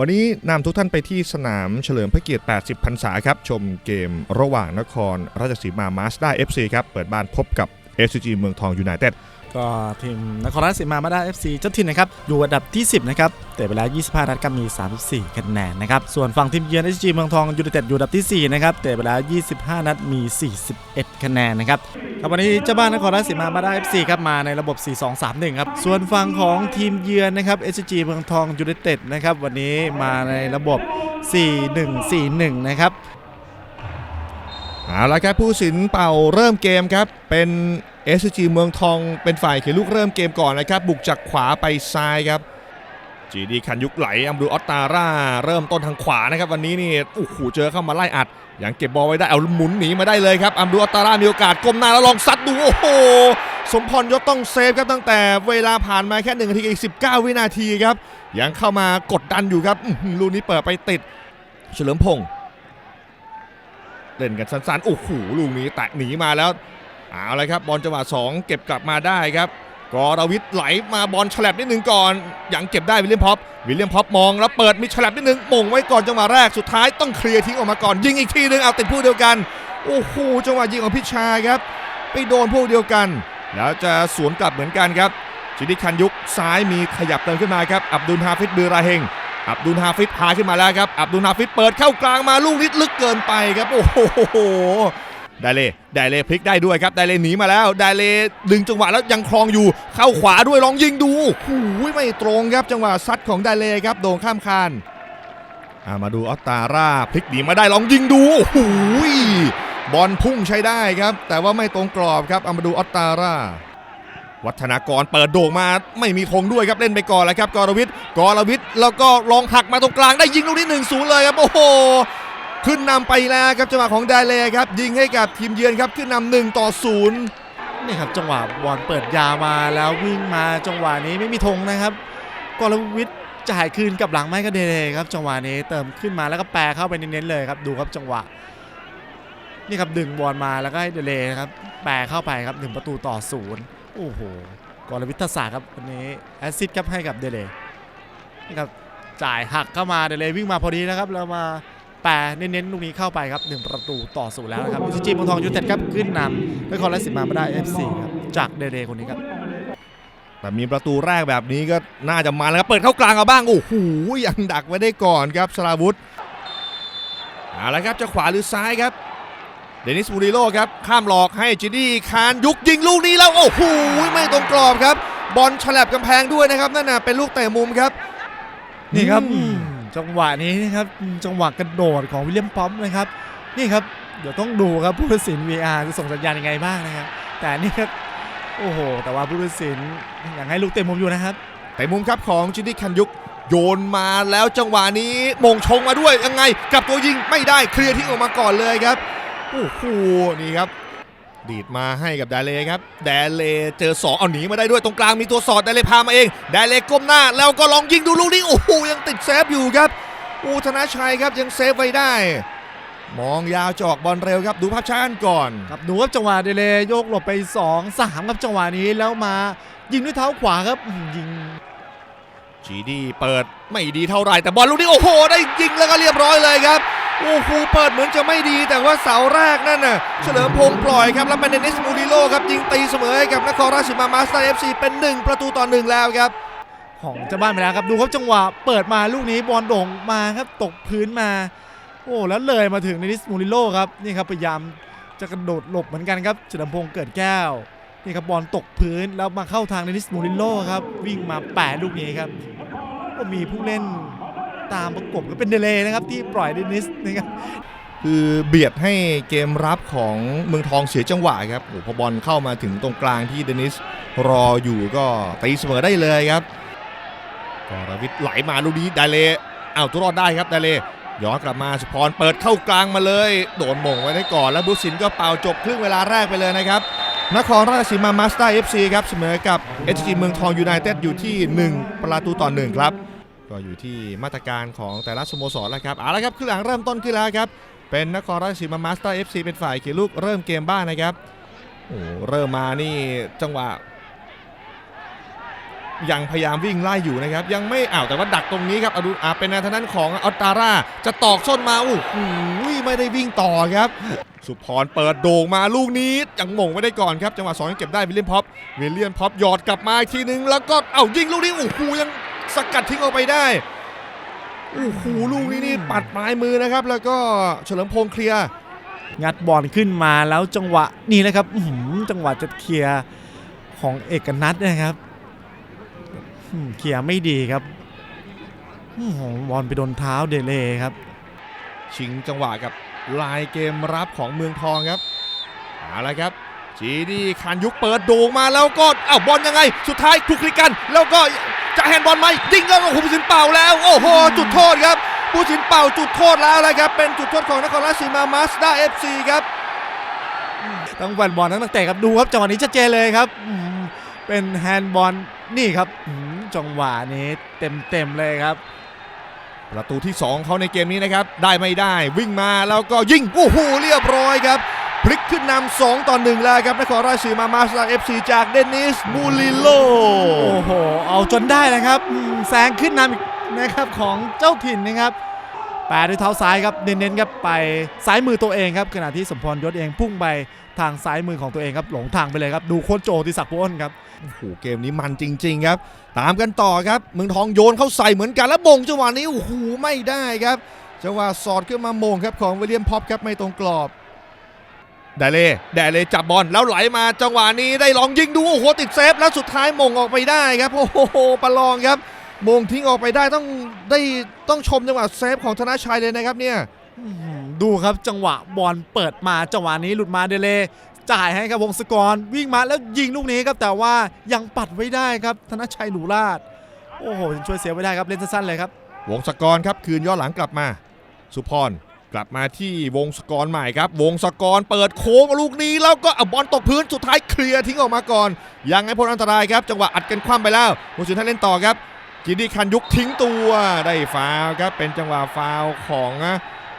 วันนี้นำทุกท่านไปที่สนามเฉลิมพระเกียรติ 80 พรรษาครับ ชมเกมระหว่างนครราชสีมามาสด้า FC ครับ เปิดบ้านพบกับ SCG เมืองทองยูไนเต็ด ก็ทีมนครราชสีมามาได้ FC เจ้าถิ่นนะครับอยู่อันดับที่ 10 นะครับแต่เวลา 25 นัดก็มี 34 คะแนนนะครับส่วนฝั่งทีมเยือน SG เมืองทองยูไนเต็ดอยู่อันดับที่ 4 นะครับแต่เวลา 25 นัดมี 41 คะแนนนะครับครับวันนี้เจ้าบ้านนครราชสีมามาได้ FC ครับมาในระบบ 4-2-3-1 ครับส่วนฝั่งของทีมเยือนนะครับ SG เมืองทองยูไนเต็ดนะครับวันนี้มาในระบบ 4-1-4-1 นะครับเอาละครับผู้สินเป่าเริ่มเกมครับเป็น SCG เมืองทองเป็นฝ่ายเขียนลูกเริ่มเกมก่อนนะครับ บุกจากขวาไปซ้ายครับจีดีคันยุกไหลอัมดูออตตาร่า เริ่มต้นทางขวานะครับ วันนี้นี่โอ้โหเจอเข้ามาไล่อัดยังเก็บบอลไว้ได้เอาหมุนหนีมาได้เลยครับอัมดูออตตาร่ามีโอกาสก้มหน้าแล้วลองซัดดูโอ้โหสมพรยศต้องเซฟครับตั้งแต่เวลาผ่านมาแค่1นาทีอีก19 วินาทีครับยังเข้ามากดดันอยู่ครับลูกนี้เปิดไปติด เฉลิมพงษ์เล่นกันสั้นๆโอ้โหลูกนี้แตะหนีมาแล้ว เอาละครับบอลจังหวะ2เก็บกลับมาได้ครับกอรวิทย์ไหลมาบอลฉลับนิดหนึ่งก่อนยังเก็บได้วิลเลียมพ็อปวิลเลียมพ็อปมองแล้วเปิดมีฉลับนิดหนึ่งมงไว้ก่อนจังหวะแรกสุดท้ายต้องเคลียร์ทิ้งออกมาก่อนยิงอีกทีหนึงเอาติดผู้เดียวกันโอ้โหจังหวะยิงของพิชาครับไปโดนพวกเดียวกัน แล้วจะสวนกลับเหมือนกันครับจินิคันยุกซ้ายมีขยับเติมขึ้นมาครับอับดุลฮาฟิดบือราเฮงอับดุลฮาฟิดพาขึ้นมาแล้วครับอับดุลฮาฟิดเปิดเข้ากลางมาลูกนิดลึกเกินไปครับโอ้โห ไดเล่ไดเล่พลิกได้ด้วยครับไดเล่หนีมาแล้วไดเล่ดึงจังหวะแล้วยังครองอยู่เข้าขวาด้วยลองยิงดูโอ้โหไม่ตรงครับจังหวะซัดของไดเล่ครับโด่งข้ามคานามาดูออตตาร่าพลิกหนีมาได้ลองยิงดูโอ้โหบอลพุ่งใช้ได้ครับ แต่ว่าไม่ตรงกรอบครับเอามาดูออตตาร่าวัฒนากรเปิดโด่งมาไม่มีธงด้วยครับเล่นไปก่อนแล้วครับกรวิทย์กรวิทย์แล้วก็ลองหักมาตรงกลางได้ยิงลูกนี้หนึ่งศูนย์เลยครับโอ้โห ขึ้นนำไปแล้วครับจังหวะของไดเล่ครับยิงให้กับทีมเยือนครับขึ้นนำหนึ่งต่อศูนย์นี่ครับจังหวะบอลเปิดยามาแล้ววิ่งมาจังหวะนี้ไม่มีธงนะครับกอรวิทย์จ่ายคืนกับหลังไม่ก็เดเลยครับ จังหวะนี้เติมขึ้นมาแล้วก็แปรเข้าไปเน้นๆเลยครับดูครับจังหวะ นี่ครับดึงบอลมาแล้วก็ให้เดเลยนะครับแปรเข้าไปครับหนึ่งประตูต่อศูนย์โอ้โหกอรวิทยศาสตร์ครับวันนี้แอซิสต์ครับให้กับเดเลยนี่ครับจ่ายหักเข้ามาเดเลยวิ่งมาพอดีนะครับแล้วมา แปรเน้นๆลูกนี้เข้าไปครับหนึ่งประตูต่อศูนย์แล้วนะครับซีจีเมืองทองยูไนเต็ดครับขึ้นนำนครราชสีมาไม่ได้ FC ครับจากเดเลยคนนี้ครับแต่มีประตูแรกแบบนี้ก็น่าจะมาแล้วครับเปิดเข้ากลางเอาบ้างโอ้โหยังดักไว้ได้ก่อนครับสลาวุธเอาละครับจะขวาหรือซ้ายครับเดนิสมูริโลครับข้ามหลอกให้จิดี้คานยุกยิงลูกนี้แล้วโอ้โหไม่ตรงกรอบครับ บอลฉลับกำแพงด้วยนะครับนั่นน่ะเป็นลูกเตะมุมครับ นี่ครับอืม จังหวะนี้นะครับจังหวะกระโดดของวิลเลียมป๊อปนะครับนี่ครับเดี๋ยวต้องดูครับผู้ตัดสิน VR จะส่งสัญญาณยังไงบ้างนะครับแต่นี่ครับโอ้โห แต่ว่าผู้ตัดสินอยังให้ลูกเตะมุมอยู่นะครับเตะมุมครับของจินดี้คันยุกโยนมาแล้วจังหวะนี้มงชงมาด้วยยังไงกลับตัวยิงไม่ได้เคลียร์ทิ้งออกมาก่อนเลยครับโอ้โหนี่ครับ ดีดมาให้กับไดเลครับไดเลเจอสองเอาหนีมาได้ด้วยตรงกลางมีตัวสอดไดเลพามาเองไดเลก้มหน้าแล้วก็ลองยิงดูลูกนี้โอ้โหยังติดเซฟอยู่ครับอูธนาชัยครับยังเซฟไว้ได้ มองยาวจอกบอลเร็วครับดูภาพช้ากันก่อนครับดูครับจังหวะเดเลโยกหลบไป 2 3ครับจังหวะนี้แล้วมายิงด้วยเท้าขวาครับอืมยิงจีดีเปิดไม่ดีเท่าไหร่แต่บอลลูกนี้โอ้โห ได้ยิงแล้วก็เรียบร้อยเลยครับ โอ้โหเปิดเหมือนจะไม่ดีแต่ว่าเสาแรกนั่นน่ะเฉลิมพงษ์ปล่อยครับ แล้วเป็นเดนิสมูริโลครับยิงตีเสมอให้กับนครราชสีมามาสเตอร์เอฟซีเป็น 1 ประตูต่อ1แล้วครับ ของเจ้าบ้านไปแล้วครับดูครับจังหวะเปิดมาลูกนี้บอลโด่งมาครับตกพื้นมา โอ้แล้วเลยมาถึงเดนิสมูริโลครับนี่ครับพยายามจะกระโดดหลบเหมือนกันครับเฉลิมพงษ์เกิดแก้วนี่ครับบอลตกพื้นแล้วมาเข้าทางเดนิสมูริโลครับวิ่งมาแปะลูกนี้ครับก็มีผู้เล่น ตามประกบก็เป็นเดเลยนะครับที่ปล่อยเดนิสนะครับคือเบียดให้เกมรับของเมืองทองเสียจังหวะครับโอ้พอบอลเข้ามาถึงตรงกลางที่เดนิสรออยู่ก็ตีเสมอได้เลยครับกรวิทย์ไหลมาลูกนี้ไดเลอ้าวตัวรอดได้ครับไดเลย้อนกลับมาสุพรเปิดเข้ากลางมาเลย โดนหม่งไว้ได้ก่อนแล้วบุสินก็เป่าจบครึ่งเวลาแรกไปเลยนะครับนครราชสีมามาสเตอร์เอฟซีครับเสมอกับเอชจีเมืองทองยูไนเต็ดอยู่ที่ 1 ประตูต่อ1ครับ ก็อยู่ที่มาตรการของแต่ละสโมสรแล้วครับเอาละครับครึ่งหลังเริ่มต้นขึ้นแล้วครับ เป็นนครราชสีมามาสเตอร์เอฟซีเป็นฝ่ายเขียนลูกเริ่มเกมบ้างนะครับโอ้เริ่มมานี่จังหวะ ยังพยายามวิ่งไล่อยู่นะครับ ยังไม่อ้าวแต่ว่าดักตรงนี้ครับอดุอาเป็นทางด้นของออตตาร่าจะตอกส้นมาโอ้โหไม่ได้วิ่งต่อครับ สุพรเปิดโด่งมาลูกนี้ยังหม่งไม่ได้ก่อนครับ จังหวะสองยังเก็บได้วิลเลียมพ็อปวิลเลียมพ็อปหยอดกลับมาอีกทีนึงแล้วก็เอ้ายิงลูกนี้โอ้โหยัง สกัดทิ้งออกไปได้โอ้โหลูกนี้นี่ปัดปลายมือนะครับ แล้วก็เฉลิมพงษ์เคลียร์งัดบอลขึ้นมาแล้วจังหวะนี่เลยครับอื้อหือจังหวะจะเคลียร์ของเอกนัทนะครับอืมเคลียร์ไม่ดีครับอื้อหือบอลไปโดนเท้าเดเลครับ ชิงจังหวะกับลายเกมรับของเมืองทองครับเอาละครับจีดีคานยุกเปิดโด่งมาแล้วก็อ้าวบอลยังไง สุดท้ายคลุกคลิกกัน แล้วก็ จะแฮนด์บอลไหมยิงแล้วโอ้โหผู้สินเป่าแล้ว โอ้โห จุดโทษครับผู้สินเป่าจุดโทษแล้วนะครับ เป็นจุดโทษของนครราชสีมามาสด้าเอฟซีครับทั้งแฟนบอลทั้งนักเตะครับดูครับจังหวะนี้ชัดเจนเลยครับ เป็นแฮนด์บอลนี่ครับจังหวะนี้เต็มเต็มๆเลยครับประตูที่ 2เขาในเกมนี้นะครับ ได้ไม่ได้วิ่งมาแล้วก็ยิงโอ้โหเรียบร้อยครับ นนำ2ต่อ1แล้วครับนครราชสีมามาสด้าเอฟซีจากเดนิสมูลิโล โอ้โห เอาจนได้นะครับอืมแซงขึ้นนำอีกนะครับของเจ้าถิ่นนะครับแปะด้วยเท้าซ้ายครับเน้นๆครับไปซ้ายมือตัวเองครับขณะที่สมพรยศเองพุ่งไปทางซ้ายมือของตัวเองครับหลงทางไปเลยครับดูโคชโจติศักดิ์พุอ้นครับ โอ้โหเกมนี้มันจริง ๆ ครับ ตามกันต่อครับ เมืองทองโยนเข้าใส่เหมือนกันแล้วมงจังหวะนี้โอ้โหไม่ได้ครับจังหวะสอดขึ้นมามงครับของวิลเลียมพ็อปครับไม่ตรงกรอบ แดเล่แดเล่จับบอลแล้วไหลมาจังหวะนี้ได้ลองยิงดูโอ้โหติดเซฟแล้วสุดท้ายมงออกไปได้ครับโอ้โหประลองครับมงทิ้งออกไปได้ต้องได้ต้องชมจังหวะเซฟของธนชัยเลยนะครับเนี่ยอื้อหือดูครับจังหวะบอลเปิดมาจังหวะนี้หลุดมาเดเลจ่ายให้ครับวงศกรวิ่งมาแล้วยิงลูกนี้ครับแต่ว่ายังปัดไว้ได้ครับธนชัยหนูราชโอ้โหยังช่วยเซฟไว้ได้ครับเล่นสั้นๆเลยครับวงศกรครับคืนย้อนหลังกลับมา สุพร กลับมาที่วงศกรใหม่ครับ วงศกรเปิดโค้งลูกนี้แล้วก็เอาบอลตกพื้นสุดท้ายเคลียร์ทิ้งออกมาก่อน ยังไงพ้นอันตรายครับ จังหวะอัดกันคว่ำไปแล้วผู้สินท่านเล่นต่อครับกินดีคันยุกทิ้งตัวได้ฟาวครับเป็นจังหวะฟาวของ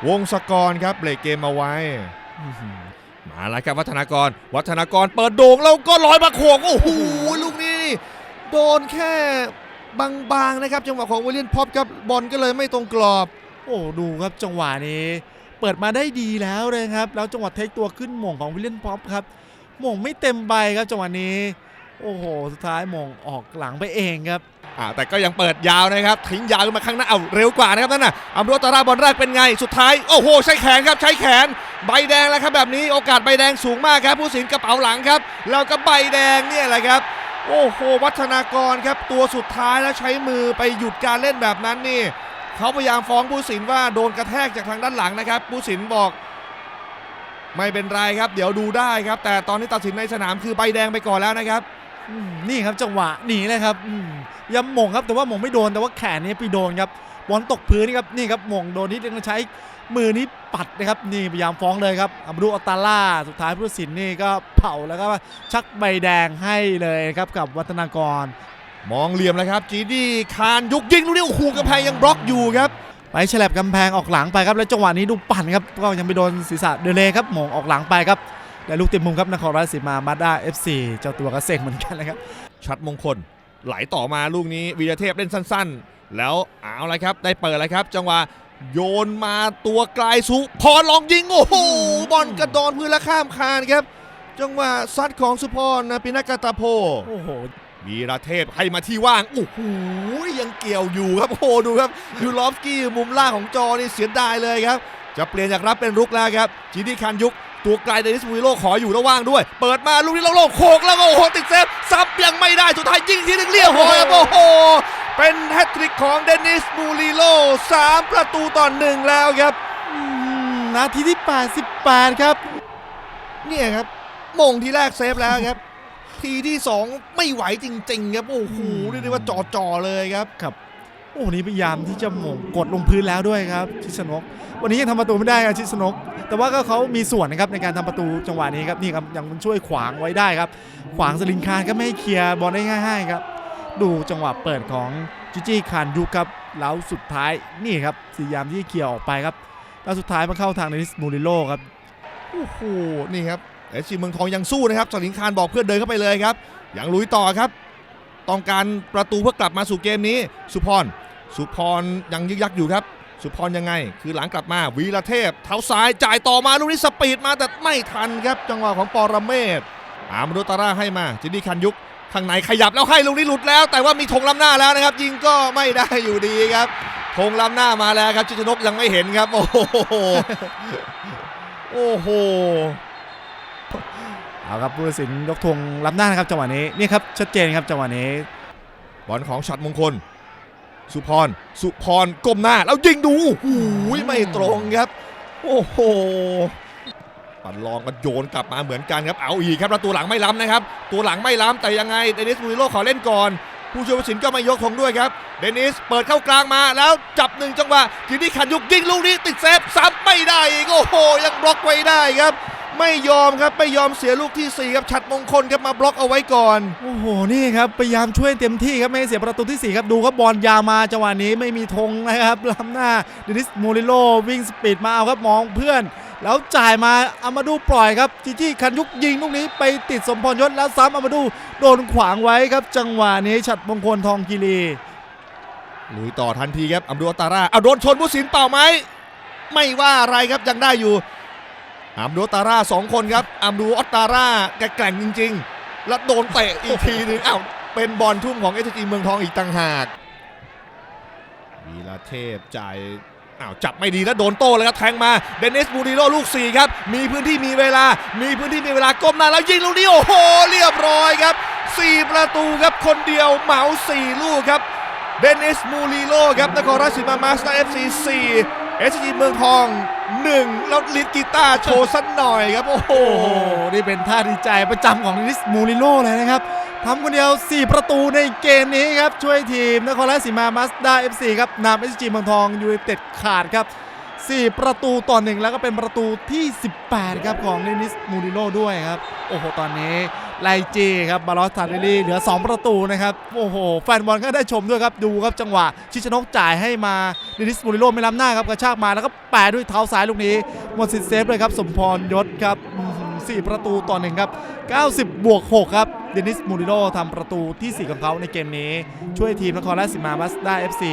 วงศกรครับเบรกเกมเอาไว้มาแล้วครับวัฒนากร วัฒนากรเปิดโด่งแล้วก็ลอยมาโขกโอ้โหลูกนี้โดนแค่บางๆนะครับ จังหวะของวิลเลียนพ็อปครับบอลก็เลยไม่ตรงกรอบ โอ้ดูครับจังหวะนี้ เปิดมาได้ดีแล้วเลยครับ แล้วจังหวะเทคตัวขึ้นหม่งของวิลเลียนพ็อปครับหม่งไม่เต็มใบครับจังหวะนี้ โอ้โหสุดท้ายหม่งออกหลังไปเองครับอ่าแต่ก็ยังเปิดยาวนะครับทิ้งยาวขึ้นมาข้างหน้าเอาเร็วกว่านะครับนั่นน่ะอัมโรตาราบอลแรกเป็นไงสุดท้ายโอ้โหใช้แขนครับใช้แขน ใบแดงแล้วครับแบบนี้โอกาสใบแดงสูงมากครับ ผู้สินกระเป๋าหลังครับแล้วก็ใบแดงเนี่ยแหละครับ โอ้โหวัฒนากรครับตัวสุดท้ายแล้วใช้มือไปหยุดการเล่นแบบนั้นนี่ เขาพยายามฟ้องผู้สินว่าโดนกระแทกจากทางด้านหลังนะครับ ผู้สินบอกไม่เป็นไรครับ เดี๋ยวดูได้ครับ แต่ตอนนี้ตัดสินในสนามคือใบแดงไปก่อนแล้วนะครับนี่ครับจังหวะหนีเลยครับย้ำหม่งครับแต่ว่าหม่งไม่โดนแต่ว่าแขนนี้ไปโดนครับบอลตกพื้นนี่ครับนี่ครับหม่งโดนที่ต้องใช้มือนี้ปัดนะครับนี่พยายามฟ้องเลยครับอัมรุอัตตาล่าสุดท้ายผู้ตัดสินนี่ก็เผาแล้วก็ชักใบแดงให้เลยครับกับวัฒนากร มองเหลี่ยมแล้วครับจีดีคานยุกยิงลูกนี้โอ้โหกระแพงยังบล็อกอยู่ครับไปฉลับกำแพงออกหลังไปครับแล้วจังหวะนี้ดูปั่นครับก็ยังไปโดนศีรษะเดเลครับหม่งออกหลังไปครับและลูกติดมุมครับนครราชสีมามาด้า FC เจ้าตัวก็เซ็งเหมือนกันนะครับชัดมงคลไหลต่อมาลูกนี้วีรเทพเล่นสั้น ๆ แล้วเอาละครับได้เปิดแล้วครับ จังหวะโยนมาตัวไกลสุพรลองยิงโอ้โหบอลกระดอนพื้นและข้ามคานครับ จังหวะซัดของสุพรนะปินากาตาโพโอ้โห วีรเทพให้มาที่ว่างโอ้โหยังเกี่ยวอยู่ครับโอ้โหดูครับยูรอฟสกี้มุมล่างของจอนี่เสียดายเลยครับ จะเปลี่ยนจากรับเป็นรุกแล้วครับจีดีคันยุกตัวไกลเดนิสมูริโลขออยู่ระว่างด้วย เปิดมาลูกนี้เราโล่งๆโขกแล้วก็โอ้โหติดเซฟซับยังไม่ได้สุดท้ายยิงทีนึงเลี้ยวหอยครับโอ้โหเป็นแฮตทริกของเดนิสมูริโล3ประตูต่อหนึ่งแล้วครับนาทีที่ 88 ครับ เนี่ยครับมงที่แรกเซฟแล้วครับ ทีที่ 2 ไม่ไหวจริง ๆ ครับโอ้โหเรียกได้ว่าจ่อๆเลยครับโอ้นี่พยายามที่จะหม่งกดลงพื้นแล้วด้วยครับ ชิสนก วันนี้ยังทำประตูไม่ได้ครับชิสนก แต่ว่าก็เขามีส่วนนะครับในการทำประตูจังหวะนี้ครับนี่ครับยังช่วยขวางไว้ได้ครับ ขวางสลิงคานก็ไม่ให้เคลียร์บอลได้ง่าย ๆ ครับ ดูจังหวะเปิดของจิจี้คานยุกครับแล้วสุดท้ายนี่ครับพยายามที่จะเคลียร์ออกไปครับแล้วสุดท้ายมาเข้าทางเดนิสมูริโลครับโอ้โหนี่ครับ เอสซีเมืองทองยังสู้นะครับสลิงคานบอกเพื่อนเดินเข้าไปเลยครับยังลุยต่อครับ ต้องการประตูเพื่อกลับมาสู่เกมนี้ สุพรสุพรยังยึกยักอยู่ครับ สุพรยังไง คือหลังกลับมาวีระเทพ เท้าซ้ายจ่ายต่อมาลูกนี้สปีดมาแต่ไม่ทันครับ จังหวะของปอรเมศอามรุตาร่าให้มาจินดีคันยุกข้างในขยับแล้วให้ลูกนี้หลุดแล้ว แต่ว่ามีธงล้ำหน้าแล้วนะครับ ยิงก็ไม่ได้อยู่ดีครับธงล้ำหน้ามาแล้วครับชิชนกยังไม่เห็นครับ โอ้โหโอ้โห เอาครับผู้ตัดสินยกธงรับหน้านะครับจังหวะนี้นี่ครับชัดเจนครับจังหวะนี้บอลของฉัดมงคล สุพรสุพรก้มหน้าแล้วยิงดูหูยไม่ตรงครับ โอ้โหปัดลองก็โยนกลับมาเหมือนกันครับเอาอีกครับแล้วตัวหลังไม่ล้ำนะครับ ตัวหลังไม่ล้ำแต่ยังไงเดนิสมูริโลขอเล่นก่อนผู้ช่วยผู้ตัดสินก็ไม่ยกธงด้วยครับ เดนิสเปิดเข้ากลางมาแล้วจับหนึ่งจังหวะทีนี้ขันยุกยิงลูกนี้ติดเซฟซ้ำไม่ได้อีกโอ้โหยังบล็อกไว้ได้ครับ ไม่ยอมครับไม่ยอมเสียลูกที่สี่ครับฉัดมงคลครับมาบล็อกเอาไว้ก่อน โอ้โหนี่ครับพยายามช่วยเต็มที่ครับไม่ให้เสียประตูที่4ครับดูครับบอลยาวมาจังหวะนี้ไม่มีธงนะครับล้ำหน้าเดนิสมูริโลวิ่งสปีดมาเอาครับมองเพื่อน แล้วจ่ายมาอามาดูปล่อยครับจิจี้คันยุกยิงลูกนี้ไปติดสมพรยศแล้วซ้ำอามาดูโดนขวางไว้ครับ จังหวะนี้ฉัดมงคลทองกีรีลุยต่อทันทีครับอัมดูอัตตาร่าเอาโดนชนผู้สินเป่าไหมไม่ว่าอะไรครับยังได้อยู่ อัมดูอตตาร่าสองคนครับอัมดูอัตตาร่าแกแกร่งจริง ๆ แล้วโดนเตะอีกทีหนึงอ้าวเป็นบอลทุ่มของเอสจีเมืองทองอีกต่างหากวีระเทพจ่ายอ้าวจับไม่ดีแล้วโดนโต้เลยครับแทงมาเดนิสบูริโลลูกสี่ครับมีพื้นที่มีเวลา มีพื้นที่มีเวลาก้มหน้าแล้วยิงลูกนี้โอ้โหเรียบร้อยครับสี่ประตูครับคนเดียวเหมาสี่ลูกครับเดนิสมูริโลครับนครราชสีมามาสเตอร์เอฟซีสี่ เอสจีเมืองทองหนึ่งแล้วลิดกีตาร์โชว์สักหน่อยครับ โอ้โห นี่เป็นท่าดีใจประจำของเดนิสมูริโลเลยนะครับทำคนเดียว 4 ประตูในเกมนี้ครับ ช่วยทีมนครราชสีมามาสด้า FC ครับนำ SG เมืองทองยูไนเต็ดขาดครับ 4 ประตูต่อหนึ่งแล้วก็เป็นประตูที่ 18 ครับของเดนิสมูริโลด้วยครับ โอ้โห ตอนนี้ ไลจีครับบาลอสทาเดลี่เหลือ 2 ประตูนะครับ โอ้โห แฟนบอลก็ได้ชมด้วยครับ ดูครับจังหวะ ชิชนกจ่ายให้มาเดนิสมูริโลไม่ล้ำหน้าครับกระชากมาแล้วก็แปะด้วยเท้าซ้ายลูกนี้ หมดสิทธิ์เซฟเลยครับ สมพรยศครับอื้อหือสี่ประตูต่อหนึ่งครับ 90 บวก 6 ครับเดนิสมูริโลทำประตูที่ 4 ของเขาในเกมนี้ ช่วยทีมนครราชสีมามาสด้า FC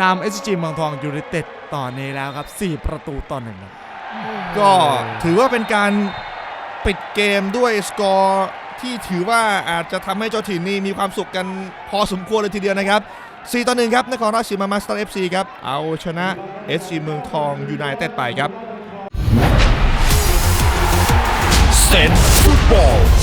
นำ SG เมืองทองยูไนเต็ดต่อนี้แล้วครับ 4 ประตูต่อหนึ่งครับก็ถือว่าเป็นการ ปิดเกมด้วยสกอร์ที่ถือว่าอาจจะทำให้เจ้าถิ่นนี่มีความสุขกันพอสมควรเลยทีเดียวนะครับ 4 ต่อ 1 ครับ นครราชสีมามาสเตอร์เอฟซีครับ เอาชนะเอสซีเมืองทองยูไนเต็ดไปครับเซนฟุตบอล